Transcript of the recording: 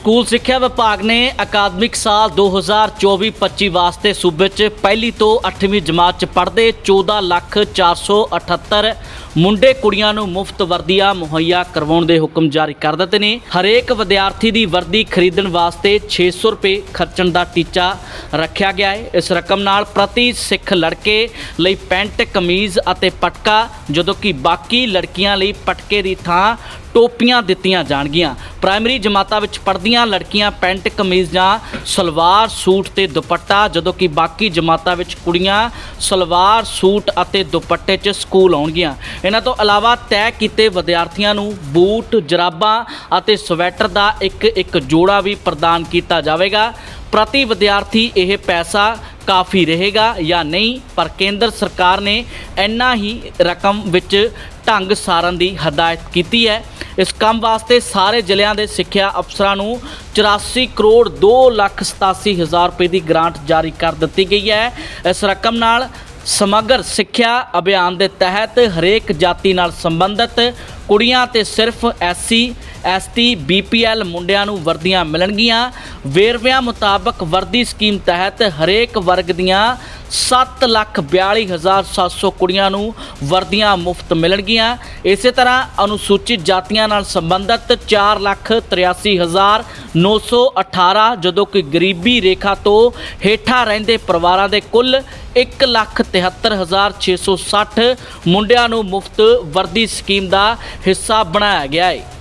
School ਸਿੱਖਿਆ ਵਿਭਾਗ ਨੇ ਅਕਾਦਮਿਕ ਸਾਲ 2024-25 ਵਾਸਤੇ ਸੂਬੇ 'ਚ ਪਹਿਲੀ ਤੋਂ 8ਵੀਂ ਜਮਾਤ 'ਚ ਪੜ੍ਹਦੇ 14,478 ਮੁੰਡੇ ਕੁੜੀਆਂ ਨੂੰ ਮੁਫਤ ਵਰਦੀਆਂ ਮੁਹੱਈਆ ਕਰਵਾਉਣ ਦੇ ਹੁਕਮ ਜਾਰੀ ਕਰ ਦਿੱਤੇ ਨੇ। ਹਰੇਕ ਵਿਦਿਆਰਥੀ ਦੀ ਵਰਦੀ ਖਰੀਦਣ ਵਾਸਤੇ 600 ਰੁਪਏ ਖਰਚਣ ਦਾ ਟੀਚਾ ਰੱਖਿਆ ਗਿਆ ਹੈ। ਇਸ ਰਕਮ ਨਾਲ ਪ੍ਰਤੀ ਸਿੱਖ ਲੜਕੇ ਲਈ ਪੈਂਟ ਕਮੀਜ਼ ਅਤੇ ਪਟਕਾ ਜਦੋਂ ਕਿ ਬਾਕੀ ਲੜਕੀਆਂ ਲਈ ਪਟਕੇ ਦੀ ਥਾਂ ਟੋਪੀਆਂ ਦਿੱਤੀਆਂ ਜਾਣਗੀਆਂ। ਪ੍ਰਾਇਮਰੀ ਜਮਾਤਾਂ ਵਿੱਚ ਪੜ੍ਹਦੀਆਂ ਲੜਕੀਆਂ ਪੈਂਟ, ਕਮੀਜ਼ ਜਾਂ ਸਲਵਾਰ ਸੂਟ ਤੇ ਦੁਪੱਟਾ, ਜਦੋਂ ਕਿ ਬਾਕੀ ਜਮਾਤਾਂ ਵਿੱਚ ਕੁੜੀਆਂ ਸਲਵਾਰ ਸੂਟ ਅਤੇ ਦੁਪੱਟੇ 'ਚ ਸਕੂਲ ਆਉਣਗੀਆਂ। ਇਹਨਾਂ ਤੋਂ ਇਲਾਵਾ ਤੈਅ ਕੀਤੇ ਵਿਦਿਆਰਥੀਆਂ ਨੂੰ ਬੂਟ, ਜਰਾਬਾਂ ਅਤੇ ਸਵੈਟਰ ਦਾ ਇੱਕ ਇੱਕ ਜੋੜਾ ਵੀ ਪ੍ਰਦਾਨ ਕੀਤਾ ਜਾਵੇਗਾ। ਪ੍ਰਤੀ ਵਿਦਿਆਰਥੀ ਇਹ ਪੈਸਾ ਕਾਫੀ ਰਹੇਗਾ ਜਾਂ ਨਹੀਂ, ਪਰ ਕੇਂਦਰ ਸਰਕਾਰ ਨੇ ਇੰਨਾ ਹੀ ਰਕਮ ਵਿੱਚ ਢੰਗ ਸਾਰਨ ਦੀ ਹਦਾਇਤ ਕੀਤੀ ਹੈ। ਇਸ ਕੰਮ ਵਾਸਤੇ ਸਾਰੇ ਜ਼ਿਲ੍ਹਿਆਂ ਦੇ ਸਿੱਖਿਆ ਅਫਸਰਾਂ ਨੂੰ 84 ਕਰੋੜ 2 ਲੱਖ 87 ਹਜ਼ਾਰ ਰੁਪਏ ਦੀ ਗ੍ਰਾਂਟ ਜਾਰੀ ਕਰ ਦਿੱਤੀ ਗਈ ਹੈ। ਇਸ ਰਕਮ ਨਾਲ ਸਮਗਰ ਸਿੱਖਿਆ ਅਭਿਆਨ ਦੇ ਤਹਿਤ ਹਰੇਕ ਜਾਤੀ ਨਾਲ ਸੰਬੰਧਿਤ ਕੁੜੀਆਂ ਤੇ ਸਿਰਫ ਐਸਸੀ, ਐਸਟੀ, ਬੀਪੀਐਲ ਮੁੰਡਿਆਂ ਨੂੰ ਵਰਦੀਆਂ ਮਿਲਣਗੀਆਂ। ਵੇਰਵਿਆਂ ਮੁਤਾਬਕ ਵਰਦੀ ਸਕੀਮ ਤਹਿਤ ਹਰੇਕ ਵਰਗ ਦੀਆਂ 742700 ਕੁੜੀਆਂ ਨੂੰ ਵਰਦੀਆਂ ਮੁਫਤ ਮਿਲਣਗੀਆਂ। ਇਸੇ ਤਰ੍ਹਾਂ ਅਨੁਸੂਚਿਤ ਜਾਤੀਆਂ ਨਾਲ ਸੰਬੰਧਿਤ 483918 ਜਦੋਂ ਕਿ ਗਰੀਬੀ ਰੇਖਾ ਤੋਂ ਹੇਠਾਂ ਰਹਿੰਦੇ ਪਰਿਵਾਰਾਂ ਦੇ ਕੁੱਲ 173660 ਮੁੰਡਿਆਂ ਨੂੰ ਮੁਫਤ ਵਰਦੀ ਸਕੀਮ ਦਾ ਹਿੱਸਾ ਬਣਾਇਆ ਗਿਆ ਹੈ